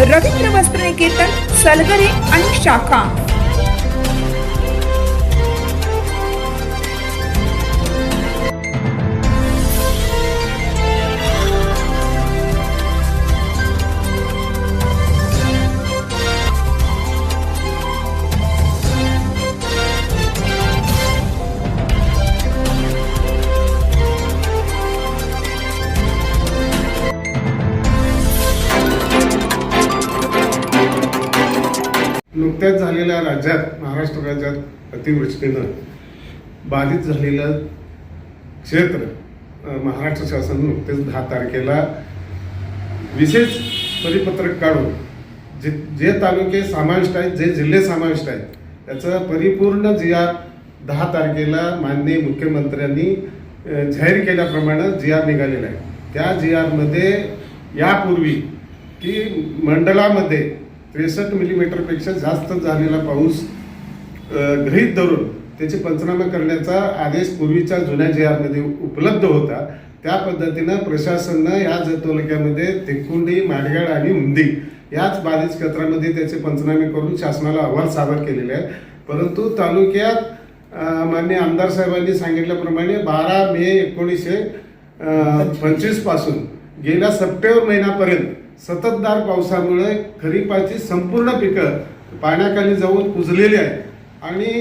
रवींद्र वस्त्र निकेतन सलगरे आणि शाखा. नुकत्याच झालेल्या राज्यात महाराष्ट्र राज्यात अतिवृष्टीनं बाधित झालेलं क्षेत्र महाराष्ट्र शासन नुकतेच दहा तारखेला विशेष परिपत्रक काढून जे जे तालुके समाविष्ट आहेत जे जिल्हे समाविष्ट आहेत त्याचं परिपूर्ण जी आर दहा तारखेला माननीय मुख्यमंत्र्यांनी जाहीर केल्याप्रमाणे जी आर निघालेला आहे त्या जी आरमध्ये यापूर्वी की मंडळामध्ये त्रेसष्ट मिलीमीटरपेक्षा जास्त झालेला पाऊस गृहीत धरून त्याचे पंचनामे करण्याचा आदेश पूर्वीच्या जुन्या जे उपलब्ध होता त्या पद्धतीनं प्रशासनानं या तालुक्यामध्ये तेकुंडी माडगाड आणि उंदी याच बाधित क्षेत्रामध्ये त्याचे पंचनामे करून शासनाला अहवाल सादर केलेले आहे परंतु तालुक्यात अ, माननीय आमदार साहेबांनी सांगितल्याप्रमाणे बारा मे एकोणीसशे पंचवीसपासून गेल्या सप्टेंबर महिन्यापर्यंत सततधार पावसामुळे खरीपाची संपूर्ण पिकं पाण्याखाली जाऊन कुजलेली आहेत. आणि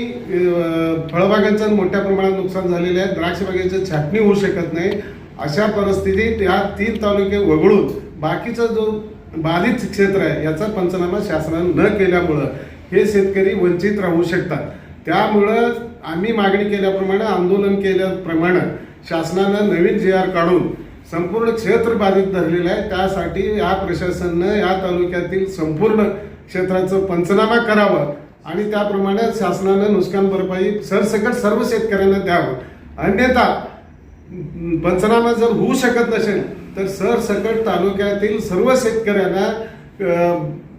फळबागांचं मोठ्या प्रमाणात नुकसान झालेलं आहे. द्राक्षबागेचं छाटणी होऊ शकत नाही. अशा परिस्थितीत या तीन तालुके वगळून बाकीचा जो बाधित क्षेत्र आहे याचा पंचनामा शासनानं न केल्यामुळं हे शेतकरी वंचित राहू शकतात. त्यामुळं आम्ही मागणी केल्याप्रमाणे आंदोलन केल्याप्रमाणे शासनानं नवीन जी आर काढून संपूर्ण क्षेत्र बाधित धरलेलं आहे. त्यासाठी या प्रशासनानं या तालुक्यातील संपूर्ण क्षेत्राचं पंचनामा करावं आणि त्याप्रमाणे शासनानं नुकसान भरपाई सरसकट सर्व शेतकऱ्यांना द्यावं. अन्यथा पंचनामा जर होऊ शकत नसेल तर सरसकट तालुक्यातील सर्व शेतकऱ्यांना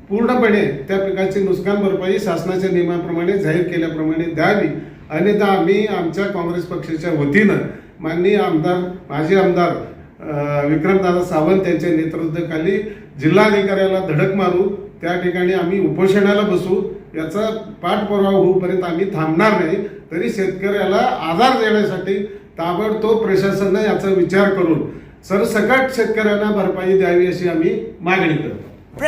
पूर्णपणे त्या पिकाची नुकसान भरपाई शासनाच्या नियमाप्रमाणे जाहीर केल्याप्रमाणे द्यावी. अन्यथा आम्ही आमच्या काँग्रेस पक्षाच्या वतीनं माननीय आमदार माजी आमदार विक्रमदादा सावंत यांच्या नेतृत्वाखाली जिल्हाधिकाऱ्याला धडक मारू त्या ठिकाणी आम्ही उपोषणाला बसू याचा पाठपुरावा होऊपर्यंत आम्ही थांबणार नाही. तरी शेतकऱ्याला आधार देण्यासाठी ताबडतोब प्रशासनानं याचा विचार करून सरसकट शेतकऱ्यांना भरपाई द्यावी अशी आम्ही मागणी करतो.